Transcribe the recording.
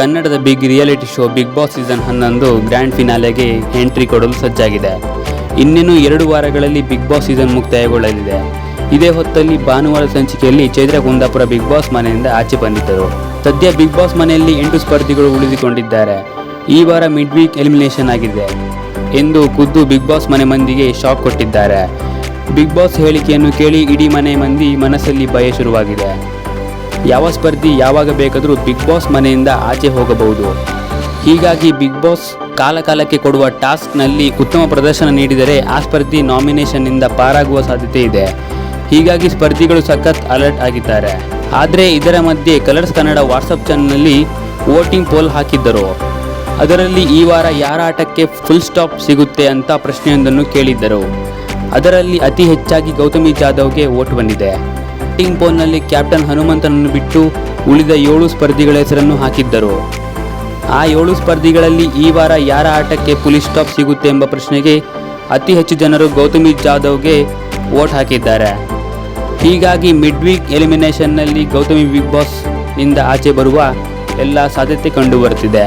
ಕನ್ನಡದ big reality show Bigg Boss season ಹನ್ನೊಂದು grand ಫಿನಾಲೆಗೆ ಎಂಟ್ರಿ ಕೊಡಲು ಸಜ್ಜಾಗಿದೆ. ಇನ್ನೇನು ಎರಡು ವಾರಗಳಲ್ಲಿ ಬಿಗ್ ಬಾಸ್ ಸೀಸನ್ ಮುಕ್ತಾಯಗೊಳ್ಳಲಿದೆ. ಇದೇ ಹೊತ್ತಲ್ಲಿ ಭಾನುವಾರ ಸಂಚಿಕೆಯಲ್ಲಿ ಚೈತ್ರ ಕುಂದಾಪುರ ಬಿಗ್ ಬಾಸ್ ಮನೆಯಿಂದ ಆಚೆ ಬಂದಿದ್ದರು. ಸದ್ಯ ಬಿಗ್ ಬಾಸ್ ಮನೆಯಲ್ಲಿ ಎಂಟು ಸ್ಪರ್ಧಿಗಳು ಉಳಿದುಕೊಂಡಿದ್ದಾರೆ. ಈ ವಾರ ಮಿಡ್ ವೀಕ್ ಎಲಿಮಿನೇಷನ್ ಆಗಿದೆ ಎಂದು ಖುದ್ದು ಬಿಗ್ ಬಾಸ್ ಮನೆ ಮಂದಿಗೆ ಶಾಕ್ ಕೊಟ್ಟಿದ್ದಾರೆ. ಬಿಗ್ ಬಾಸ್ ಹೇಳಿಕೆಯನ್ನು ಕೇಳಿ ಇಡೀ ಮನೆ ಮಂದಿ ಮನಸ್ಸಲ್ಲಿ ಭಯ ಶುರುವಾಗಿದೆ. ಯಾವ ಸ್ಪರ್ಧಿ ಯಾವಾಗ ಬೇಕಾದರೂ ಬಿಗ್ ಬಾಸ್ ಮನೆಯಿಂದ ಆಚೆ ಹೋಗಬಹುದು. ಹೀಗಾಗಿ ಬಿಗ್ ಬಾಸ್ ಕಾಲಕಾಲಕ್ಕೆ ಕೊಡುವ ಟಾಸ್ಕ್ನಲ್ಲಿ ಉತ್ತಮ ಪ್ರದರ್ಶನ ನೀಡಿದರೆ ಆ ಸ್ಪರ್ಧಿ ನಾಮಿನೇಷನ್ನಿಂದ ಪಾರಾಗುವ ಸಾಧ್ಯತೆ ಇದೆ. ಹೀಗಾಗಿ ಸ್ಪರ್ಧಿಗಳು ಸಖತ್ ಅಲರ್ಟ್ ಆಗಿದ್ದಾರೆ. ಆದರೆ ಇದರ ಮಧ್ಯೆ ಕಲರ್ಸ್ ಕನ್ನಡ ವಾಟ್ಸಪ್ ಚಾನಲ್ನಲ್ಲಿ ವೋಟಿಂಗ್ ಪೋಲ್ ಹಾಕಿದ್ದರು. ಅದರಲ್ಲಿ ಈ ವಾರ ಯಾರ ಆಟಕ್ಕೆ ಫುಲ್ ಸ್ಟಾಪ್ ಸಿಗುತ್ತೆ ಅಂತ ಪ್ರಶ್ನೆಯೊಂದನ್ನು ಕೇಳಿದ್ದರು. ಅದರಲ್ಲಿ ಅತಿ ಹೆಚ್ಚಾಗಿ ಗೌತಮಿ ಜಾಧವ್ಗೆ ವೋಟ್ ಬಂದಿದೆ. ಬ್ಯಾಟಿಂಗ್ ಪೋಲ್ನಲ್ಲಿ ಕ್ಯಾಪ್ಟನ್ ಹನುಮಂತನನ್ನು ಬಿಟ್ಟು ಉಳಿದ ಏಳು ಸ್ಪರ್ಧಿಗಳ ಹೆಸರನ್ನು ಹಾಕಿದ್ದರು. ಆ ಏಳು ಸ್ಪರ್ಧಿಗಳಲ್ಲಿ ಈ ವಾರ ಯಾರ ಆಟಕ್ಕೆ ಪುಲಿಸ್ ಸ್ಟಾಪ್ ಸಿಗುತ್ತೆ ಎಂಬ ಪ್ರಶ್ನೆಗೆ ಅತಿ ಹೆಚ್ಚು ಜನರು ಗೌತಮಿ ಜಾಧವ್ಗೆ ವೋಟ್ ಹಾಕಿದ್ದಾರೆ. ಹೀಗಾಗಿ ಮಿಡ್ ವೀಕ್ ಎಲಿಮಿನೇಷನ್ನಲ್ಲಿ ಗೌತಮಿ ಬಿಗ್ ಬಾಸ್ ಆಚೆ ಬರುವ ಎಲ್ಲ ಸಾಧ್ಯತೆ ಕಂಡುಬರುತ್ತಿದೆ